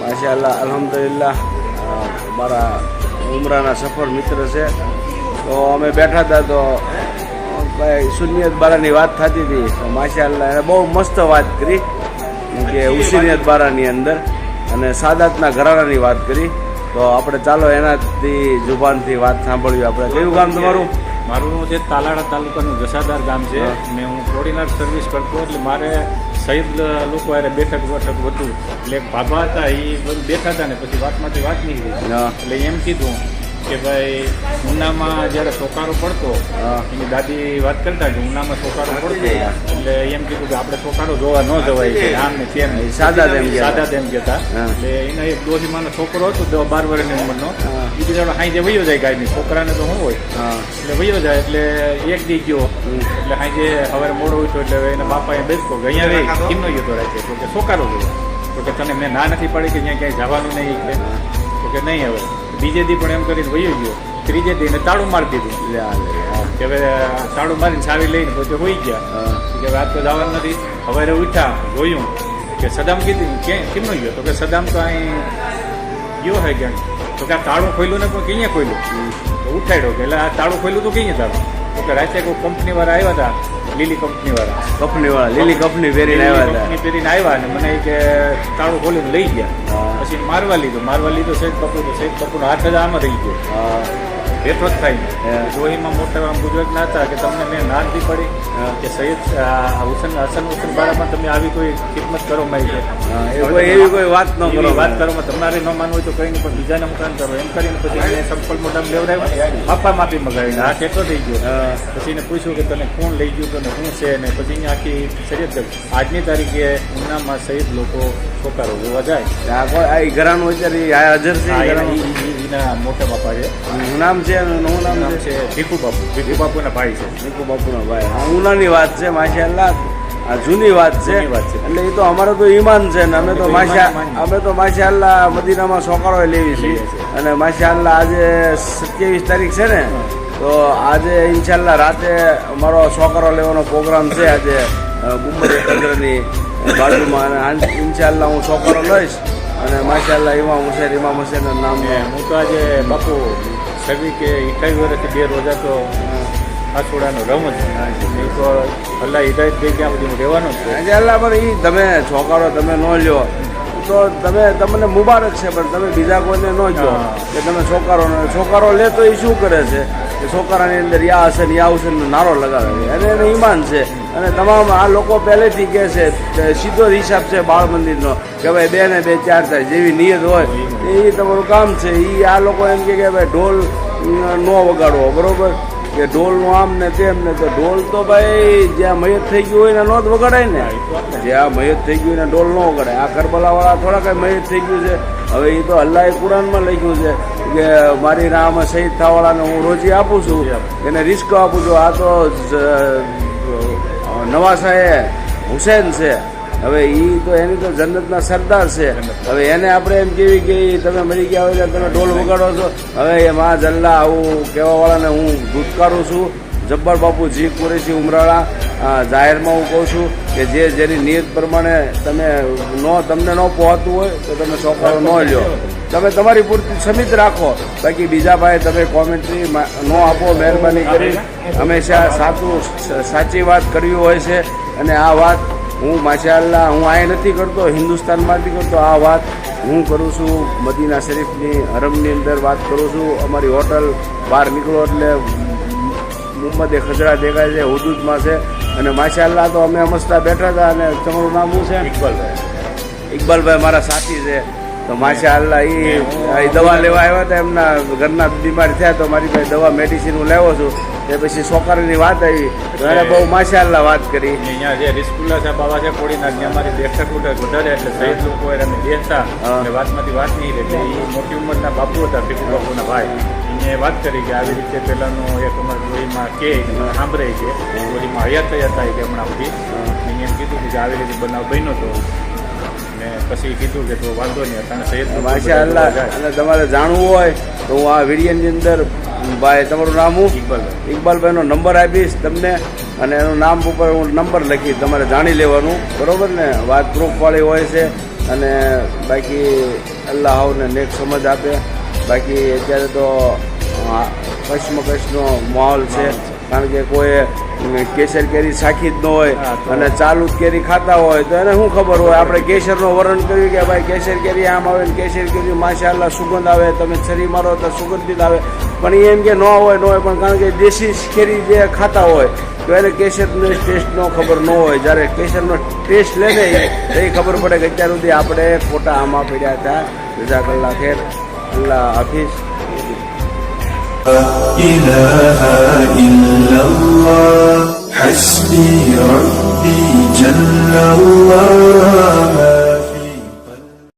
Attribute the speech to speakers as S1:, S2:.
S1: માશાલ્લાહ અલ્હમ્દુલિલ્લાહ. મારા ઉમરાના સફર મિત્ર છે. તો અમે બેઠા હતા તો ભાઈ સુનિયત બારાની વાત થતી હતી. તો માશાલ્લાહ એને બહુ મસ્ત વાત કરી. કે ઉસીનિયત બારાની અંદર અને સાદાતના ઘરાણાની વાત કરી. તો આપણે ચાલો એનાથી, જુબાનથી વાત સાંભળવી. આપણે કયું ગામ તમારું?
S2: મારું જે તાલાળા તાલુકાનું જસાદાર ગામ છે ને હું કોર્ડિનેટર સર્વિસ કરતો એટલે મારે શહીદ લોકો અરે બેઠક બેઠક હતું. એટલે ભાભા હતા એ બધું બેઠા હતા ને પછી વાતમાંથી વાત નીકળી. એટલે એમ કીધું કે ભાઈ ઉનામાં જ્યારે સોકારો પડતો એની દાદી વાત કરતા કે ઉનામાં સોકારો પડતો. એટલે એમ કીધું કે આપણે સોકારો જોવા ન જવાય છે. આમ ને તેમ
S1: સાદા તેમ
S2: સાદા તેમ કહેતા. એટલે એના એક ડોહીમાનો છોકરો હતો બાર વર્ષની ઉંમરનો. એ બિચારો હાઈ વયો જાય ગાયની. છોકરાને તો શું હોય. એટલે વયો જાય એટલે એક દી ગયો. એટલે હાજે સવારે મોડો ઉઠ્યો એટલે એના બાપા એ બેસતો. કે અહીંયા રહી કિમનો ગયો તો રાખે તો કે સોકારો ગયો તો કે તને મેં ના નથી પાડી કે અહીંયા ક્યાંય જવાનું નહીં તો કે નહીં હવે. બીજે દી પણ એમ કરીને વયું ગયો. ત્રીજે દી ને તાળું મારી દીધું. કે હવે તાળું મારીને સાવી લઈને પોતે હોઈ ગયા. કે હવે તો જવાનું નથી. હવે ઉઠ્યા જોયું કે સદામ કીધું કે કેમનો ગયો? તો કે સદામ તો અહીં ગયો હે ક્યાંક તો કે આ તાળું ખોલ્યું ને પણ ક્યાં ખોલ્યું તો ઉઠાડ્યો કે એટલે આ તાળું ખોલ્યું તો ક્યાં તાળું? તો કે રાતે કોઈ કંપની વાળા આવ્યા હતા. લીલી કંપની વાળા
S1: કપની વાળા લીલી કંપની પહેરીને આવ્યા હતા.
S2: કંપની પહેરીને આવ્યા ને મને કે તાળું ખોલીને લઈ ગયા. પછી મારવા લીધું મારવા લીધો સૈદ કપૂર તો સૈદ કપૂર હાથ જ આમાં રહી ગયો. બેઠો જ
S1: હે.
S2: જોહીમાં મોટા ગુજરાતના હતા કે તમને મેં ના નથી પડી કે સૈયદ હુસન હસન હુસન બારામાં તમે આવી કોઈ ખિદમત કરો મારી
S1: એવી કોઈ વાત ન કરો.
S2: વાત કરો તમારે ન માનવું હોય તો કઈ નહીં પણ બીજાને મુકાન કરો. એમ કરીને પછી એને સંપલ મોટા લેવડાવ્યા. માફા માફી મગાવીને. આ કેટલો થઈ ગયો. પછી એને પૂછ્યું કે તને કોણ લઈ ગયું તને શું છે? ને પછી અહીંયા આખી શરીયત કરી. આજની તારીખે ઉનામાં શહીદ લોકો છોકરો જોવા જાય.
S1: આ કોઈ આ ઈ ઘરાનું અત્યારે આ હાજર છે
S2: એના મોટા બાપા છે.
S1: એનું નામ છે એનું નામ છે.
S2: ભીખુ બાપુ. ભીખુ બાપુના ભાઈ છે.
S1: ભીખુ બાપુના ભાઈ. આ ઉનાની વાત છે માશાલ્લાહ આ જૂની વાત છે. એટલે એ તો અમારો તો ઈમાન છે ને અમે તો માશા અમે તો માશાલ્લાહ મદીનામાં સોકાળો લેવી છીએ. અને માશાલ્લાહ આજે સત્યાવીસ તારીખ છે ને તો આજે ઇન્શાલ્લાહ રાતે અમારો સોકારો લેવાનો પ્રોગ્રામ છે આજે ગુમ્બદ ચંદ્રની બાજુમાં. અને ઇન્શાલ્લાહ હું સોકારો લઈશ. અને માશાલ્લાહ ઇમામ હુસેન ઇમામ હુસેનના નામ
S2: હું તો આજે બાપુ છવ્વી કે અઠાવીસ વર્ષથી બે રોજા તો આસોડાનો રમ જ. નહીં તો અલ્લાહ હિદાયત થઈ ત્યાં સુધી હું રહેવાનો છું.
S1: આજે અલ્લાહ પર એ તમે છોકરો તમે ન લ્યો. તો તમે તમને મુબારક છે પણ તમે બીજા કોઈને ન જો કે તમે છોકરો છોકરો લે તો એ શું કરે છે? કે છોકરાની અંદર યા હશે ને યા ને નારો લગાવે અને એને ઈમાન છે. અને તમામ આ લોકો પહેલેથી કહે છે કે સીધો હિસાબ છે બાળ મંદિરનો કે ભાઈ બે ને બે ચાર થાય જેવી નિયત હોય એ તમારું કામ છે. એ આ લોકો એમ કે ભાઈ ઢોલ ન વગાડવો બરોબર? કે ઢોલનું આમ ને તેમ ને તો ઢોલ તો ભાઈ જ્યાં મયત થઈ ગયું હોય ને નો જ વગાડાય ને. જ્યાં મયત થઈ ગયું ને ઢોલ ન વગાડાય. આ કરબલા વાળા થોડા કઈ મયત થઈ ગયું છે. હવે એ તો અલ્લાહ કુરાનમાં લખ્યું છે કે મારી રાહમાં શહીદ થવાવાળાને હું રોજી આપું છું. એને રિસ્ક આપું છું. આ તો નવાસાએ હુસેન છે. હવે એ તો એની તો જન્નતના સરદાર છે. હવે એને આપણે એમ કેવી કે તમે મરી ગયા હોય તમે ઢોલ વગાડો છો. હવે એ મા જલ્લા આવું કહેવાવાળાને હું ધૂતકારું છું. જબ્બર બાપુ જી કુરેશી ઉમરાળા જાહેરમાં હું કહું છું કે જે જેની નિયત પ્રમાણે તમે ન તમને ન પહોંચતું હોય તો તમે સોપારો ન લ્યો. તમે તમારી પૂરતી સમિત રાખો. બાકી બીજા ભાઈ તમે કોમેન્ટ્રી ન આપો, મહેરબાની કરી. હંમેશા સાચું, સાચી વાત કરવી હોય છે. અને આ વાત હું માશાઅલ્લાહ હું આ નથી કરતો હિન્દુસ્તાનમાંથી કરતો. આ વાત હું કરું છું મદીના શરીફની હરમની અંદર વાત કરું છું. અમારી હોટલ બહાર નીકળો એટલે મુહમ્મદે ખજરા દેખાય છે હુદૂદમાં છે. અને માશાઅલ્લાહ તો અમે મસ્તા બેઠા હતા અને તમારું નામ શું છે.
S2: ઇકબાલભાઈ.
S1: ઇકબાલભાઈ મારા સાથી છે. તો માશાઅલ્લાહ એ દવા લેવા આવ્યા હતા એમના ઘરના બીમાર થયા તો મારી પાસે દવા મેડિસિન હું લેવો છું. તે પછી છોકરાની વાત આવી. ઘરે બહુ માશાઅલ્લાહ વાત કરી.
S2: અહીંયા જે રિસ્કુલ્લા સાહેબ બાબા છે કોડીના ત્યાં અમારી બેઠક ઉઠક વધારે એટલે શહીદ લોકો અમે બેસતા. એટલે વાતમાંથી વાત નહીં રહે. એટલે એ મોટી ઉંમરના બાપુ હતા પીપુ બાપુના ભાઈ. એને વાત કરી કે આવી રીતે પહેલાંનો એક અમારા ગોળીમાં કે સાંભળે છે. ગોળીમાં હયાત થયા હતા કે હમણાં સુધી. એને એમ કીધું કે આવી રીતે બનાવ બન્યો હતો ને પછી કીધું કે તો વાંધો નહીં
S1: માશાઅલ્લાહ
S2: જોવા જાય.
S1: અને તમારે જાણવું હોય તો હું આ વિડીયોની અંદર ભાઈ તમારું નામ હું
S2: ઇકબાલભાઈ.
S1: ઇકબાલભાઈનો નંબર આપીશ તમને અને એનું નામ ઉપર હું નંબર લખી તમારે જાણી લેવાનું. બરોબર ને? વાત પ્રૂફવાળી હોય છે અને બાકી અલ્લાહ આવને નેક સમજ આપે. બાકી અત્યારે તો કચ્છમાં કચ્છનો માહોલ છે. કારણ કે કોઈ કેસર કેરી સાખી જ ન હોય અને ચાલુ જ કેરી ખાતા હોય તો એને શું ખબર હોય? આપણે કેસરનો વર્ણન કર્યું કે ભાઈ કેસર કેરી આમ આવે ને કેસર કેરી માશાલ્લા સુગંધ આવે તમે છરી મારો તો સુગંધિત આવે. પણ એ એમ કે ન હોય ન હોય પણ કારણ કે દેશી કેરી જે ખાતા હોય તો એને કેસરનો ટેસ્ટનો ખબર ન હોય. જ્યારે કેસરનો ટેસ્ટ લે ને તો એ ખબર પડે કે અત્યાર સુધી આપણે ખોટા આમાં પડ્યા હતા. જઝાકલ્લા કલાકે અલ્લાહ હાફિઝ.
S3: إله إلا الله. حسبي ربي جل الله